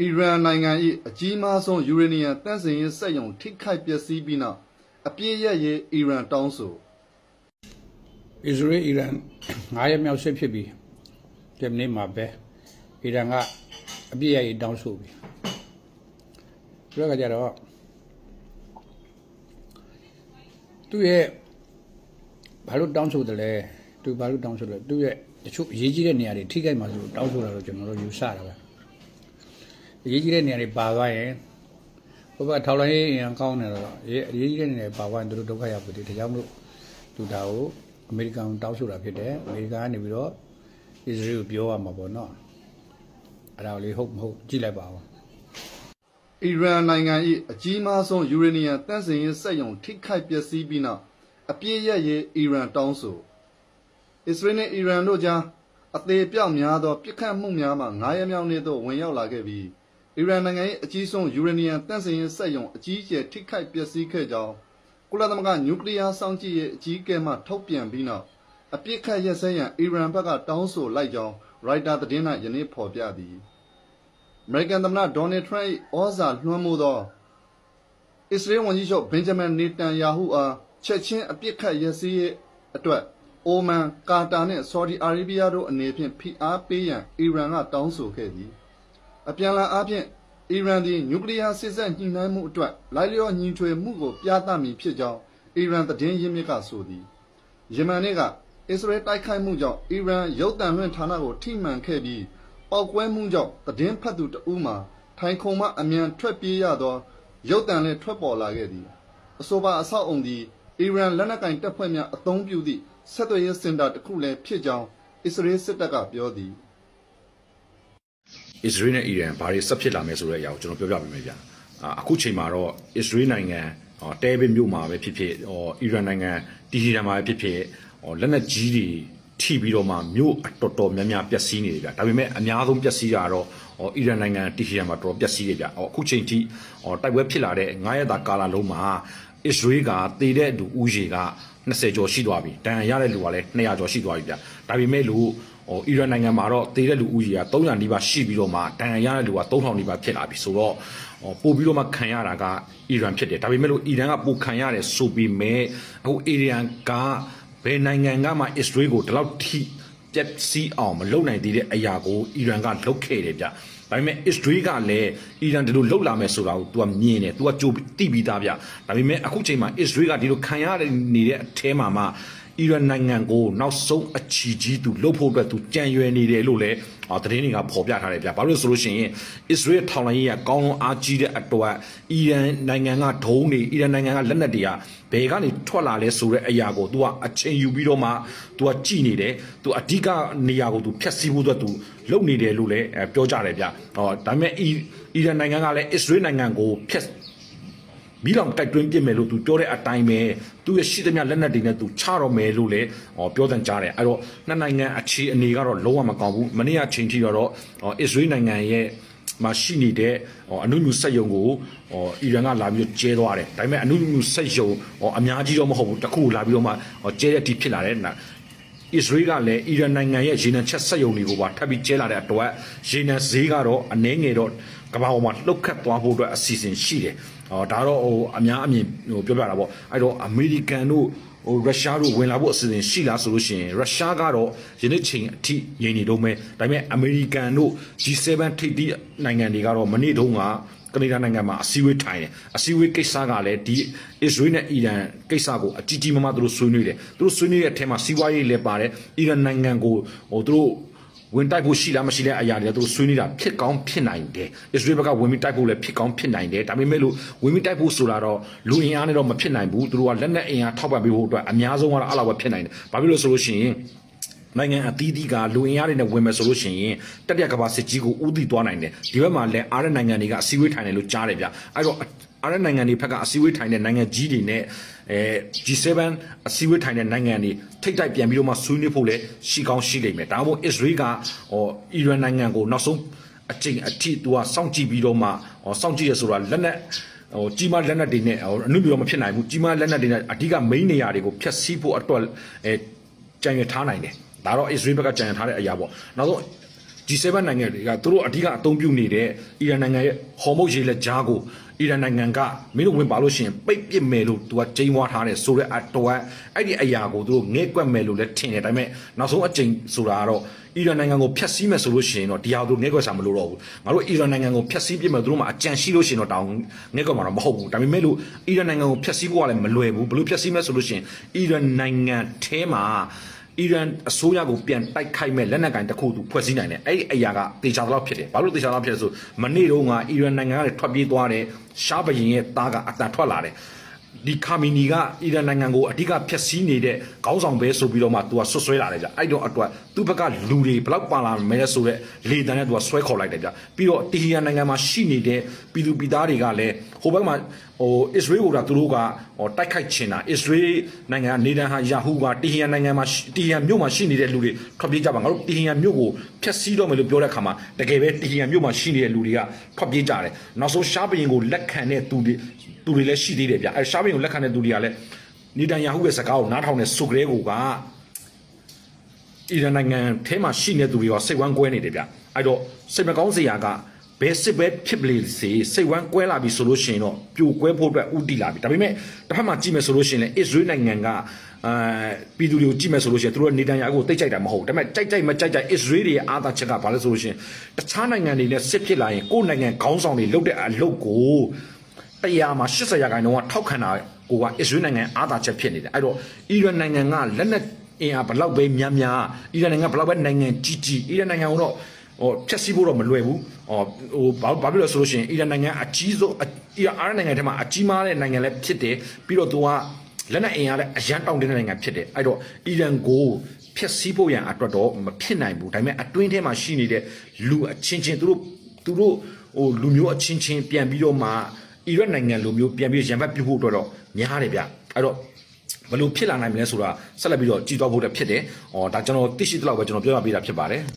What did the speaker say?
အီရန်နိုင်ငံ၏အကြီးမားဆုံးယူရေနီယံတန့်စင်ရေးစက်ရုံထိခိုက်ပျက်စီးပြီးနောက်အပြည့်ရက်ရေးအီရန်တောင်းဆိုအစ္စရေးအီရန်9ရက်မြောက်စစ်ဖြစ်ပြီးဒီနေ့မှာပဲအီရန်ကအပြည့်အရေးတောင်းဆိုပြီးပြောကြကြတော့သူရဲ့ဘာလို့တောင်းဆိုတယ်လဲသူဘာလို့တောင်းဆိုတယ်သူရဲ့တချို့အရေးကြီးတဲ့နေရာတွေထိခိုက်မှာဆိုလို့တောင်းဆိုတာတော့ကျွန်တော်တို့ယူဆတာပဲ အရေးကြီးတဲ့နေရာတွေပါသွားရင်ဘုရားထောက်လိုင်းရင်အကောင်းနေတော့အရေးအရေးကြီးတဲ့နေရာတွေပါသွားရင်သူတို့ဒုက္ခရောက်ပြီဒါကြောင့်မလို့သူဒါကိုအမေရိကန်တောင်းဆိုတာဖြစ်တယ်အမေရိကန်ကနေပြီးတော့အစ္စရေးကိုပြောရမှာပေါ့နော်အဲ့ဒါကိုလေးဟုတ်မဟုတ်ကြည့်လိုက်ပါဦးအီရန်နိုင်ငံ၏အကြီးမားဆုံးယူရေနီယံတန့်စင်ရေးစက်ရုံထိခိုက်ပျက်စီးပြီးနောက်အပြည့်ရက်ရေးအီရန်တောင်းဆိုအစ္စရေးနှင့်အီရန်တို့ကြားအသေးပြောက်များသောပြစ်ခတ်မှုများမှ9ရက်မြောက်နေ့သို့ဝင်ရောက်လာခဲ့ပြီး အီရန်နိုင်ငံ၏အကြီးဆုံးယူရေနီယံတန့်စင်ရေးစက်ရုံအကြီးအကျယ်ထိခိုက်ပျက်စီးခဲ့ကြောင်းကုလသမဂ္ဂနျူကလ িয়ার စောင့်ကြည့်ရေးအကြီးအကဲမှထုတ်ပြန်ပြီးနောက်အပြစ်ခတ်ရက်စဲရန်အီရန်ဘက်ကတောင်းဆိုလိုက်ကြောင်းရိုက်တာသတင်း၌ယနေ့ဖော်ပြသည်အမေရိကန်သမ္မတဒေါ်နယ်ထရန့်၏ဩဇာလွှမ်းမိုးသောအစ္စရေးဝန်ကြီးချုပ်ဘင်ဂျမင်နေတန်ယာဟုအားချက်ချင်းအပြစ်ခတ်ရစည်းရေးအတွက်အိုမန်ကာတာနှင့်ဆော်ဒီအာရေဗျတို့အနေဖြင့်ဖိအားပေးရန်အီရန်ကတောင်းဆိုခဲ့သည် အပြန်အလှန်အားဖြင့်အီရန်သည်နျူကလ িয়ার စစ်ဆက်ညှိနှိုင်းမှုအတွက်လိုက်လျောညီထွေမှုကိုပြသမည်ဖြစ်ကြောင်းအီရန်သတင်းရင်းမြစ်ကဆိုသည်ယမန်နေ့ကအစ္စရေးတိုက်ခိုက်မှုကြောင့်အီရန်ရုပ်တံလွှင့်ဌာနကိုထိမှန်ခဲ့ပြီးပောက်ကွဲမှုကြောင့်သတင်းဖတ်သူတဦးမှာထိုင်ခုံမှအမြန်ထွက်ပြေးရသောရုပ်တံလည်းထွက်ပေါ်လာခဲ့သည်အဆိုပါအဆောက်အုံသည်အီရန်လက်နက်ကင်တပ်ဖွဲ့များအသုံးပြုသည့်ဆက်သွယ်ရေးစင်တာတစ်ခုလည်းဖြစ်ကြောင်းအစ္စရေးစစ်တပ်ကပြောသည် အစ္စရေးနဲ့အီရန်ဘာတွေဆက်ဖြစ်လာမယ်ဆိုတဲ့အရာကိုကျွန်တော်ပြောပြပေးမယ်ဗျာအာအခုချိန်မှာတော့အစ္စရေးနိုင်ငံဟောတဲဘစ်မြို့မှာပဲဖြစ်ဖြစ်ဟောအီရန်နိုင်ငံတီဟီရန်မှာပဲဖြစ်ဖြစ်ဟောလက်နက်ကြီးတွေထိပြီးတော့မှမြို့အတော်တော်များများပျက်စီးနေတယ်ဗျာဒါပေမဲ့အများဆုံးပျက်စီးတာကတော့ဟောအီရန်နိုင်ငံတီဟီရန်မှာတော်တော်ပျက်စီးတယ်ဗျာဟောအခုချိန်ထိဟောတိုက်ပွဲဖြစ်လာတဲ့9ရက်တာကာလလုံးမှာအစ္စရေးကတည်တဲ့လူဦးရေက20ကျော်ရှိသွားပြီတန်ရရတဲ့လူကလည်း200ကျော်ရှိသွားပြီဗျာဒါပေမဲ့လို့ ဟိုအီရန်နိုင်ငံမှာတော့တည်တဲ့လူဦးရေက300နီးပါးရှိပြီးတော့မှတန်ရရတဲ့လူက3000နီးပါးဖြစ်လာပြီဆိုတော့ဟိုပို့ပြီးတော့မှခံရတာကအီရန်ဖြစ်တယ်ဒါပေမဲ့လို့အီရန်ကပိုခံရတယ်ဆိုပြီးမဲ့အခုအီရန်ကဘယ်နိုင်ငံကမှအစ္စရေးကိုဒီလောက်ထိပြက်စီးအောင်မလုပ်နိုင်သေးတဲ့အရာကိုအီရန်ကလုပ်ခဲ့တယ်ဗျဒါပေမဲ့ Israel ကလည်းအီရန်ဒီလိုလှုပ်လာမယ်ဆိုတာကို तू ကမြင်တယ် तू ကကြိုတိပြီးသားဗျဒါပေမဲ့အခုချိန်မှာ Israel ကဒီလိုခံရနေတဲ့အထဲမှာမှ အီရန်နိုင်ငံကိုနောက်ဆုံးအချီကြီးသူလှုပ်ဖို့အတွက်သူကြံရွယ်နေတယ်လို့လည်းအာသတင်းတွေကဖော်ပြထားတယ်ဗျဘာလို့လဲဆိုလို့ရှိရင် Israel ထောင်လိုင်းကြီးကကောင်းလွန်အားကြီးတဲ့အတွက်အီရန်နိုင်ငံကဒုံးတွေအီရန်နိုင်ငံကလက်နက်တွေကဘယ်ကနေထွက်လာလဲဆိုတဲ့အရာကို तू ကအချိန်ယူပြီးတော့မှ तू ကကြည်နေတယ် तू အဓိကနေရာကို तू ဖျက်ဆီးဖို့အတွက် तू လုပ်နေတယ်လို့လည်းအဲပြောကြတယ်ဗျဟောဒါပေမဲ့အီအီရန်နိုင်ငံကလည်း Israel နိုင်ငံကိုဖျက် မီးလောင်တိုက်တွင်းပြစ်မယ်လို့သူပြောတဲ့အတိုင်းပဲသူရဲ့ရှိသမျှလက်နက်တွေနဲ့သူချတော့မယ်လို့လည်းဟောပြောတဲ့ကြားတယ်အဲ့တော့နှစ်နိုင်ငံအခြေအနေကတော့လုံးဝမကောင်းဘူးမနေ့ကချိန်ထိတော့ဟောအစ္စရေးနိုင်ငံရဲ့မှာရှိနေတဲ့ဟောအနုမြူစက်ယုံကိုဟောအီရန်ကလာပြီးတော့ကျဲသွားတယ်ဒါပေမဲ့အနုမြူစက်ယုံဟောအများကြီးတော့မဟုတ်ဘူးတစ်ခုလာပြီးတော့မှဟောကျဲတဲ့အထိဖြစ်လာတယ်နာအစ္စရေးကလည်းအီရန်နိုင်ငံရဲ့ရေနံချက်ဆက်ယုံတွေကိုပါထပ်ပြီးကျဲလာတဲ့အတွက်ရေနံဈေးကတော့အနည်းငယ်တော့ကမ္ဘာပေါ်မှာလှုပ်ခတ်သွားဖို့အတွက်အစီအစဉ်ရှိတယ်။ဟော ဒါတော့ဟိုအများအမြင်ဟိုပြောပြတာပေါ့။အဲ့တော့အမေရိကန်တို့ဟိုရုရှားတို့ဝင်လာဖို့အစီအစဉ်ရှိလားဆိုလို့ရှိရင်ရုရှားကတော့ယနေ့ချိန်အထိငြိမ်နေတော့မယ်။ဒါပေမဲ့အမေရိကန်တို့ G7 ထိပ်သီးနိုင်ငံတွေကတော့မနေ့တုန်းကကနေဒါနိုင်ငံမှာအစည်းအဝေးထိုင်တယ်အစည်းအဝေးကိစ္စကလည်းဒီအစ္စရေးနဲ့အီရန်ကိစ္စကိုအကြီးကြီးမားမားသူတို့ဆွေးနွေးတယ်သူတို့ဆွေးနွေးတဲ့အထက်မှာစီးပွားရေးလည်းပါတယ်အီရန်နိုင်ငံကိုဟိုသူတို့ ဝင်တိုက်ဖို့ရှိလားမရှိလဲအရာတွေသူတို့ဆွေးနွေးတာဖြစ်ကောင်းဖြစ်နိုင်တယ်အစ္စရေးဘက်ကဝင်ပြီးတိုက်ဖို့လည်းဖြစ်ကောင်းဖြစ်နိုင်တယ်ဒါပေမဲ့လို့ဝင်ပြီးတိုက်ဖို့ဆိုတာတော့လူအင်အားနဲ့တော့မဖြစ်နိုင်ဘူးသူတို့ကလက်နက်အင်အားထောက်ပံ့ပေးဖို့အတွက်အများဆုံးကတော့အဲ့လောက်ပဲဖြစ်နိုင်တယ်ဘာဖြစ်လို့ဆိုလို့ရှိရင်နိုင်ငံအသီးသီးကလူအင်အားတွေနဲ့ဝင်မယ်ဆိုလို့ရှိရင်တတိယကမ္ဘာစစ်ကြီးကိုဦးတည်သွားနိုင်တယ်ဒီဘက်မှာလည်းအားရနိုင်ငံတွေကအစည်းအဝေးထိုင်တယ်လို့ကြားတယ်ဗျအဲ့တော့ အားရနိုင်ငံတွေဘက်ကအစည်းအဝေးထိုင်တဲ့နိုင်ငံကြီးတွေနဲ့အဲ G7 အစည်းအဝေးထိုင်တဲ့နိုင်ငံတွေထိတ်တိုက်ပြန်ပြီးတော့မှဆွေးနွေးဖို့လည်းရှိကောင်းရှိလိမ့်မယ်ဒါမှမဟုတ် Israel ကဟောအီရန်နိုင်ငံကိုနောက်ဆုံးအချိန်အထိသူကစောင့်ကြည့်ပြီးတော့မှဟောစောင့်ကြည့်ရဆိုတာလက်နက်ဟိုကြီးမားလက်နက်တွေနဲ့ဟိုအနုပြတော့မဖြစ်နိုင်ဘူးကြီးမားလက်နက်တွေနဲ့အဓိက main နေရာတွေကိုဖျက်ဆီးဖို့အတွက်အဲကြံရထားနိုင်တယ်ဒါတော့ Israel ဘက်ကကြံရထားတဲ့အရာပေါ့နောက်ဆုံး G7 နိုင်ငံတွေကသူတို့အဓိကအသုံးပြုနေတဲ့အီရန်နိုင်ငံရဲ့ဟော်မုတ်ရေလက်ကြားကိုအီရန်နိုင်ငံကမင်းတို့ဝင်ပါလို့ရှိရင်ပိတ်ပစ်မယ်လို့သူကကျိန်းဝါထားတယ်ဆိုတဲ့အတွက်အဲ့ဒီအရာကိုသူတို့ငဲ့ကွက်မယ်လို့လည်းထင်တယ်ဒါပေမဲ့နောက်ဆုံးအကြိမ်ဆိုတာကတော့အီရန်နိုင်ငံကိုဖျက်ဆီးမယ်ဆိုလို့ရှိရင်တော့ဒီဟာသူငဲ့ကွက်စားမလို့တော့ဘူးငါတို့အီရန်နိုင်ငံကိုဖျက်ဆီးပစ်မယ်သူတို့မှအကြံရှိလို့ရှိရင်တော့တောင်းငဲ့ကွက်မှာတော့မဟုတ်ဘူးဒါပေမဲ့လို့အီရန်နိုင်ငံကိုဖျက်ဆီးဖို့ကလည်းမလွယ်ဘူးဘလို့ဖျက်ဆီးမယ်ဆိုလို့ရှိရင်အီရန်နိုင်ငံထဲမှာ အီရန်အစိုးရကိုပြန်တိုက်ခိုက်မဲ့လက်နက်ကင်တစ်ခုသူဖွဲ့စည်းနိုင်တယ်အဲ့ဒီအရာကတေချာတော့ဖြစ်တယ်ဘာလို့တေချာတော့ဖြစ်လဲဆိုမနေ့တုန်းကအီရန်နိုင်ငံကနေထွက်ပြေးသွားတဲ့ရှားဘရင်ရဲ့သားကအတန်ထွက်လာတယ်ဒီခါမီနီကအီရန်နိုင်ငံကိုအဓိကဖျက်ဆီးနေတဲ့ခေါင်းဆောင်ပဲဆိုပြီးတော့မှသူကဆွတ်ဆွဲလာတယ်ဗျအဲ့တော့အတွက်သူ့ဘက်ကလူတွေဘလောက်ပါလာမယ်ဆိုတဲ့လေတန်းနဲ့သူကဆွဲခေါ်လိုက်တယ်ဗျပြီးတော့တီဟီယန်နိုင်ငံမှာရှိနေတဲ့ပြည်သူပြည်သားတွေကလည်းဟိုဘက်မှာ ဟိုအစ္စရေးကိုဒါသူတို့ကဟိုတိုက်ခိုက်ချင်တာအစ္စရေးနိုင်ငံကနေဒန်ဟာယာဟူကတီဟီယန်နိုင်ငံမှာတီဟီယန်မြို့မှာရှိနေတဲ့လူတွေထွက်ပြေးကြပါငါတို့တီဟီယန်မြို့ကိုဖျက်ဆီးတော့မယ်လို့ပြောတဲ့အခါမှာတကယ်ပဲတီဟီယန်မြို့မှာရှိနေတဲ့လူတွေကထွက်ပြေးကြတယ်နောက်ဆုံးရှားဘရင်ကိုလက်ခံတဲ့သူတွေသူတွေလည်းရှိသေးတယ်ဗျအဲရှားဘရင်ကိုလက်ခံတဲ့သူတွေကလည်းနေဒန်ယာဟူရဲ့စကားကိုနားထောင်တဲ့စုကလေးကိုကအီရန်နိုင်ငံထဲမှာရှိနေသူတွေရောစိတ်ဝမ်းကွဲနေတယ်ဗျအဲ့တော့စိတ်မကောင်းစရာက ဘယ်စစ်ပဲဖြစ်ပလေစေစိတ်ဝမ်းကွဲလာပြီဆိုလို့ရှိရင်တော့ပြိုကွဲဖို့အတွက်ဥတီလာပြီဒါပေမဲ့တစ်ဖက်မှာကြည့်မယ်ဆိုလို့ရှိရင်လည်းအစ္စရေးနိုင်ငံကအဲပြည်သူတွေကိုကြည့်မယ်ဆိုလို့ရှိရင်သူတို့နေတန်ယာကိုတိတ်ကြိုက်တာမဟုတ်ဘူးဒါပေမဲ့ကြိုက်ကြိုက်မကြိုက်ကြိုက်အစ္စရေးတွေရဲ့အာသာချက်ကဘာလဲဆိုလို့ရှိရင်တခြားနိုင်ငံတွေနဲ့စစ်ဖြစ်လာရင်ကိုယ့်နိုင်ငံခေါင်းဆောင်တွေလုပ်တဲ့အလုပ်ကိုတရားမှာ80ရာခိုင်နှုန်းကထောက်ခံတာကိုကအစ္စရေးနိုင်ငံအာသာချက်ဖြစ်နေတယ်အဲ့တော့အီရန်နိုင်ငံကလက်နက်အင်အားဘလောက်ပဲများများအီရန်နိုင်ငံဘလောက်ပဲနိုင်ငံကြီးကြီးအီရန်နိုင်ငံကတော့ ဟိုဖြတ်စည်းဖို့တော့မလွယ်ဘူးဟိုဟိုဘာဘာဖြစ်လို့လဲဆိုလို့ရှိရင်အီရန်နိုင်ငံအကြီးဆုံးအီရန်အားနိုင်ငံထဲမှာအကြီးမားတဲ့နိုင်ငံလည်းဖြစ်တယ်ပြီးတော့သူကလက်နက်အင်အားလည်းအရန်တောင်းတဲ့နိုင်ငံဖြစ်တယ်အဲ့တော့အီရန်ကိုဖျက်ဆီးဖို့ရန်အတွက်တော့မဖြစ်နိုင်ဘူးဒါပေမဲ့အတွင်းထဲမှာရှိနေတဲ့လူအချင်းချင်းသူတို့သူတို့ဟိုလူမျိုးအချင်းချင်းပြန်ပြီးတော့မှအီရတ်နိုင်ငံလူမျိုးပြန်ပြီးရန်ဘက်ပြုတ်ဖို့အတွက်တော့များတယ်ဗျအဲ့တော့ဘယ်လိုဖြစ်လာနိုင်မလဲဆိုတာဆက်လက်ပြီးတော့ကြည်သွားဖို့အတွက်ဖြစ်တယ်။အော်ဒါကျွန်တော်သိရှိသလောက်ပဲကျွန်တော်ပြောပြပေးတာဖြစ်ပါတယ်။